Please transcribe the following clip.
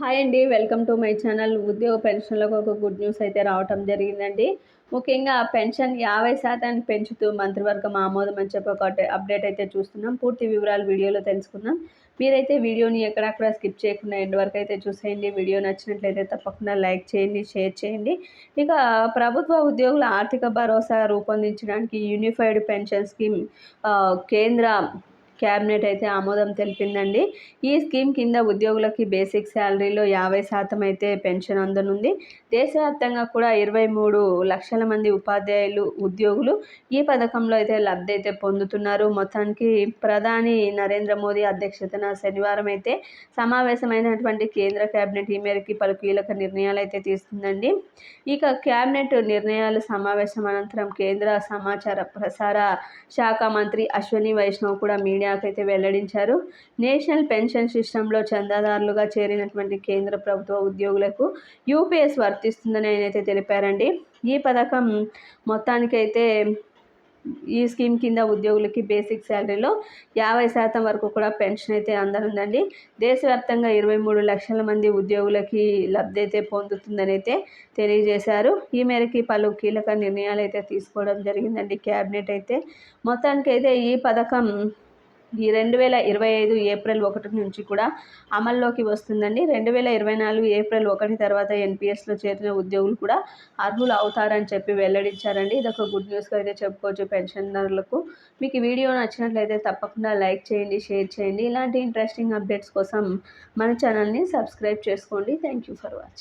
Hi అండి welcome to my channel. ఉద్యోగ పెన్షన్లకు ఒక గుడ్ న్యూస్ అయితే రావటం జరిగిందండి. ముఖ్యంగా పెన్షన్ యాభై శాతాన్ని పెంచుతూ మంత్రివర్గం ఆమోదం అని చెప్పి ఒక అప్డేట్ అయితే చూస్తున్నాం. పూర్తి వివరాలు వీడియోలో తెలుసుకుందాం. మీరైతే వీడియోని ఎక్కడక్కడ స్కిప్ చేయకుండా ఎండ్ వరకు అయితే చూసేయండి. వీడియో నచ్చినట్లయితే తప్పకుండా లైక్ చేయండి షేర్ చేయండి. ఇక ప్రభుత్వ ఉద్యోగుల ఆర్థిక భరోసా రూపొందించడానికి యూనిఫైడ్ పెన్షన్ స్కీమ్ కేంద్ర క్యాబినెట్ అయితే ఆమోదం తెలిపిందండి. ఈ స్కీమ్ కింద ఉద్యోగులకి బేసిక్ శాలరీలో యాభై శాతం అయితే పెన్షన్ అందనుంది. దేశవ్యాప్తంగా కూడా ఇరవై మూడు లక్షల మంది ఉపాధ్యాయులు ఉద్యోగులు ఈ పథకంలో అయితే లబ్ధి అయితే పొందుతున్నారు. మొత్తానికి ప్రధాని నరేంద్ర మోదీ అధ్యక్షతన శనివారం అయితే సమావేశమైనటువంటి కేంద్ర క్యాబినెట్ ఈ మేరకు పలు కీలక నిర్ణయాలు అయితే తీసుకుందండి. ఇక క్యాబినెట్ నిర్ణయాలు సమావేశం అనంతరం కేంద్ర సమాచార ప్రసార శాఖ మంత్రి అశ్వని వైష్ణవ్ కూడా మీడియా అయితే వెల్లడించారు. నేషనల్ పెన్షన్ సిస్టంలో చందాదారులుగా చేరినటువంటి కేంద్ర ప్రభుత్వ ఉద్యోగులకు యూపీఎస్ వర్తిస్తుందని ఆయన అయితే తెలిపారండి. ఈ పథకం మొత్తానికైతే ఈ స్కీమ్ కింద ఉద్యోగులకి బేసిక్ శాలరీలో యాభై శాతం వరకు కూడా పెన్షన్ అయితే అందనుందండి. దేశవ్యాప్తంగా ఇరవై మూడు లక్షల మంది ఉద్యోగులకి లబ్ధి అయితే పొందుతుందని అయితే తెలియజేశారు. ఈ మేరకి పలు కీలక నిర్ణయాలు అయితే తీసుకోవడం జరిగిందండి. క్యాబినెట్ అయితే మొత్తానికైతే ఈ పథకం ఈ రెండు వేల ఇరవై ఐదు ఏప్రిల్ ఒకటి నుంచి కూడా అమల్లోకి వస్తుందండి. రెండు వేల ఇరవై నాలుగు ఏప్రిల్ ఒకటి తర్వాత ఎన్పిఎస్లో చేరిన ఉద్యోగులు కూడా అర్హులు అవుతారని చెప్పి వెల్లడించారండి. ఇదొక గుడ్ న్యూస్గా అయితే చెప్పుకోవచ్చు పెన్షనర్లకు. మీకు వీడియో నచ్చినట్లయితే తప్పకుండా లైక్ చేయండి షేర్ చేయండి. ఇలాంటి ఇంట్రెస్టింగ్ అప్డేట్స్ కోసం మన ఛానల్ని సబ్స్క్రైబ్ చేసుకోండి. Thank you for watching.